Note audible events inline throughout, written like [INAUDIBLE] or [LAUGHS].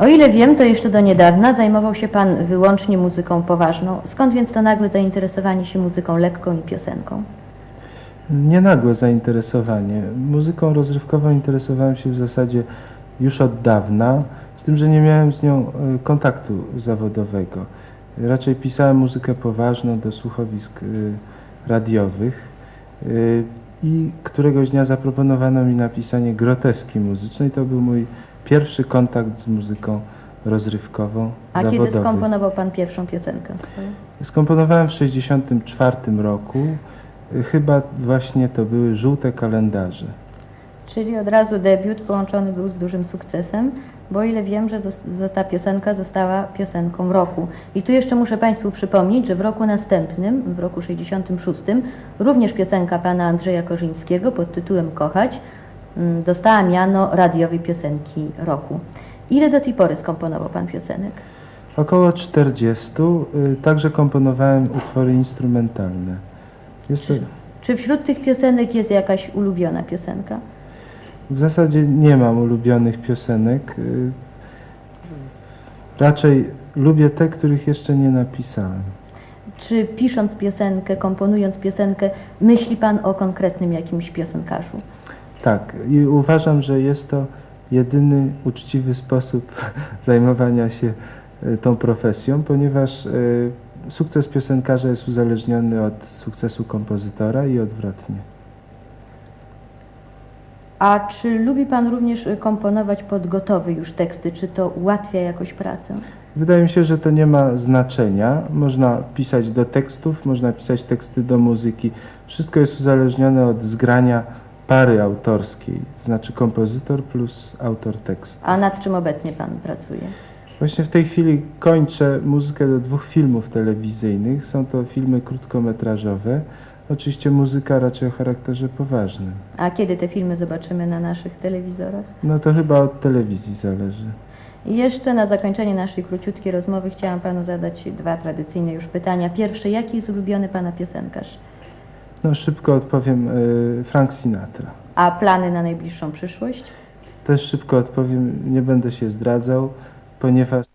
O ile wiem, to jeszcze do niedawna zajmował się Pan wyłącznie muzyką poważną. Skąd więc to nagłe zainteresowanie się muzyką lekką i piosenką? Nienagłe zainteresowanie. Muzyką rozrywkową interesowałem się w zasadzie już od dawna, z tym, że nie miałem z nią e, kontaktu zawodowego. Raczej pisałem muzykę poważną do słuchowisk e, radiowych e, i któregoś dnia zaproponowano mi napisanie groteski muzycznej. To był mój pierwszy kontakt z muzyką rozrywkową A zawodową. kiedy skomponował Pan pierwszą piosenkę swoją? Skomponowałem w 1964 roku. Chyba właśnie to były żółte kalendarze. Czyli od razu debiut połączony był z dużym sukcesem, bo ile wiem, że ta piosenka została piosenką roku. I tu jeszcze muszę Państwu przypomnieć, że w roku następnym, w roku 66, również piosenka pana Andrzeja Korzyńskiego pod tytułem Kochać dostała miano radiowej piosenki roku. Ile do tej pory skomponował Pan piosenek? Około 40. y, Także komponowałem utwory instrumentalne. Jest to, Czy wśród tych piosenek jest jakaś ulubiona piosenka? w zasadzie nie mam ulubionych piosenek. y, Raczej lubię te, których jeszcze nie napisałem. Czy pisząc piosenkę, komponując piosenkę, myśli Pan o konkretnym jakimś piosenkarzu? Tak, i uważam, że jest to jedyny uczciwy sposób [LAUGHS] zajmowania się e, tą profesją, ponieważ e, sukces piosenkarza jest uzależniony od sukcesu kompozytora i odwrotnie. A czy lubi Pan również y, komponować pod gotowe już teksty? Czy to ułatwia jakoś pracę? Wydaje mi się, że to nie ma znaczenia. Można pisać do tekstów, można pisać teksty do muzyki. Wszystko jest uzależnione od zgrania pary autorskiej, to znaczy kompozytor plus autor tekstu. A nad czym obecnie Pan pracuje? Właśnie w tej chwili kończę muzykę do dwóch filmów telewizyjnych. Są to filmy krótkometrażowe. Oczywiście muzyka raczej o charakterze poważnym. A kiedy te filmy zobaczymy na naszych telewizorach? No to chyba od telewizji zależy. I jeszcze na zakończenie naszej króciutkiej rozmowy chciałam Panu zadać dwa tradycyjne już pytania. Pierwsze, jaki jest ulubiony Pana piosenkarz? No szybko odpowiem, y, Frank Sinatra. A plany na najbliższą przyszłość? Też szybko odpowiem, nie będę się zdradzał, ponieważ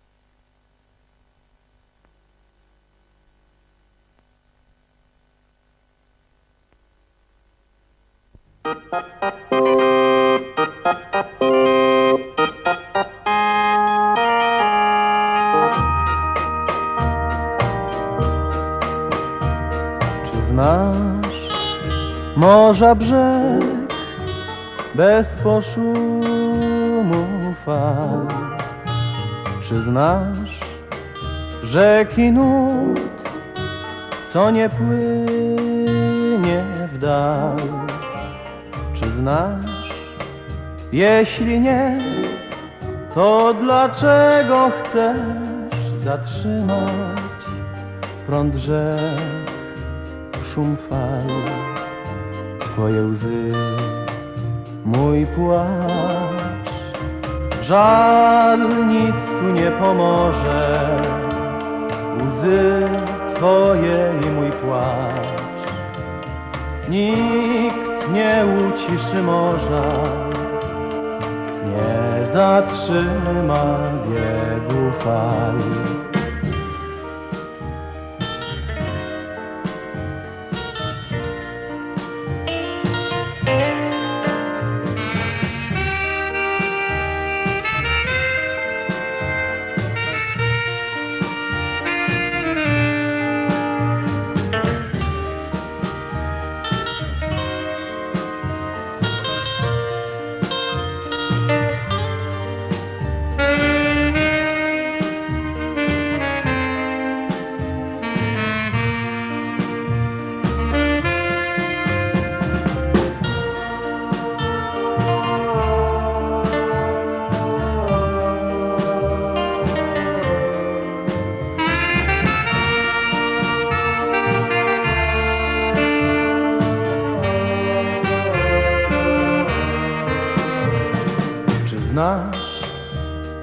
Czy znasz morza brzeg bez poszumu fal? Czy znasz rzeki nut, co nie płynie w dal? Czy znasz? Jeśli nie, to dlaczego chcesz zatrzymać prąd rzek? szum fal, Twoje łzy, mój płacz. Żal nic tu nie pomoże, łzy Twoje i mój płacz. Nikt nie uciszy morza, nie zatrzyma biegu fal.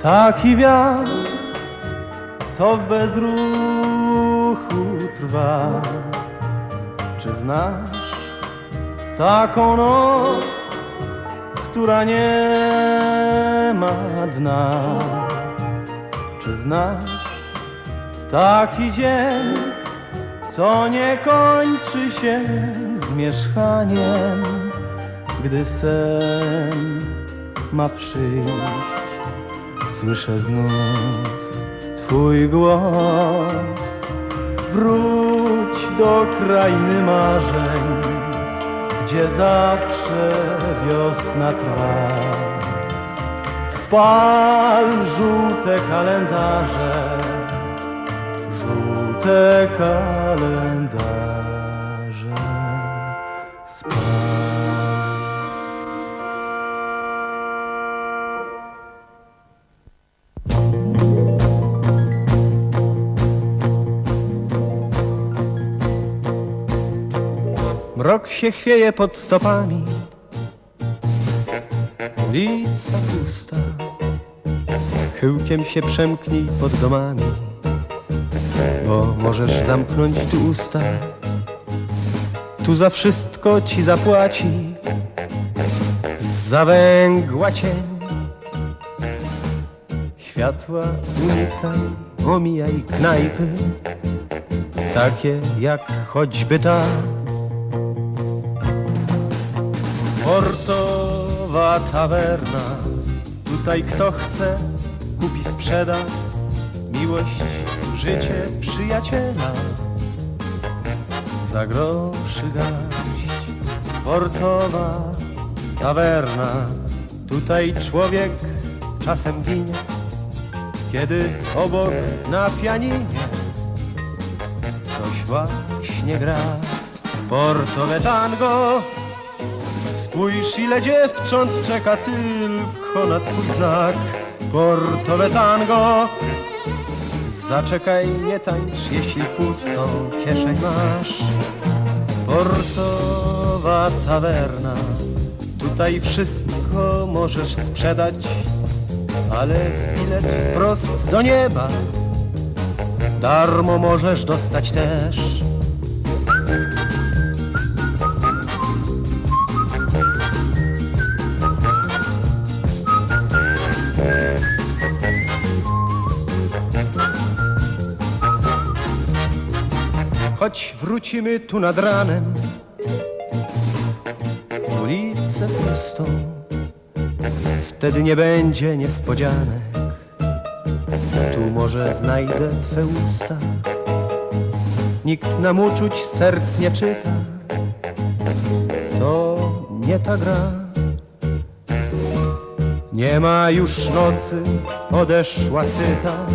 Taki wiatr, co w bezruchu trwa? Czy znasz taką noc, która nie ma dna? Czy znasz taki dzień, co nie kończy się zmierzchaniem, gdy sen ma przyjść? Słyszę znów Twój głos. Wróć do krainy marzeń, gdzie zawsze wiosna trwa. Spal żółte kalendarze, żółte kalendarze. Spal. Mrok się chwieje pod stopami. Ulica pusta. Chyłkiem się przemknij pod domami. Bo możesz zamknąć tu usta. Tu za wszystko ci zapłaci. Zawęgła cień. Światła unikaj Omijaj knajpy. Takie jak choćby ta Portowa tawerna. Tutaj kto chce kupi sprzeda. Miłość, życie przyjaciela. Za groszy garść. Portowa tawerna. Tutaj człowiek czasem ginie Kiedy obok na pianinie Coś właśnie gra. Portowe tango Spójrz ile dziewcząt czeka tylko na twój znak. Portowe tango Zaczekaj, nie tańcz, jeśli pustą kieszeń masz. Portowa tawerna Tutaj wszystko możesz sprzedać Ale bilet wprost do nieba. Darmo możesz dostać też Choć wrócimy tu nad ranem Ulicę pustą Wtedy nie będzie niespodzianek. Tu może znajdę Twe usta Nikt nam uczuć serc nie czyta. To nie ta gra. Nie ma już nocy, odeszła syta.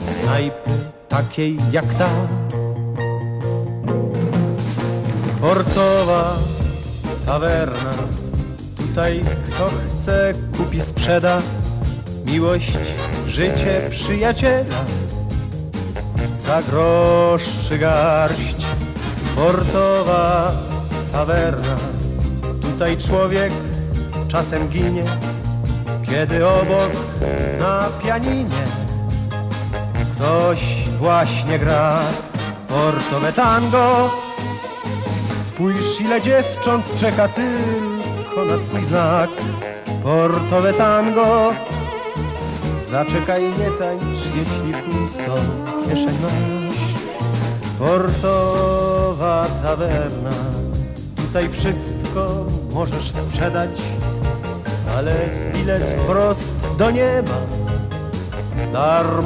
Z knajpy takiej jak ta Portowa tawerna. Tutaj kto chce kupi sprzeda. Miłość, życie przyjaciela. Za groszy garść Portowa tawerna. Tutaj człowiek czasem ginie Kiedy obok na pianinie Ktoś właśnie gra. Portowe tango Spójrz ile dziewcząt czeka tylko na twój znak. Portowe tango Zaczekaj, nie tańcz, jeśli pustą kieszeń masz. Portowa tawerna Tutaj wszystko możesz sprzedać Ale bilet wprost do nieba Darmo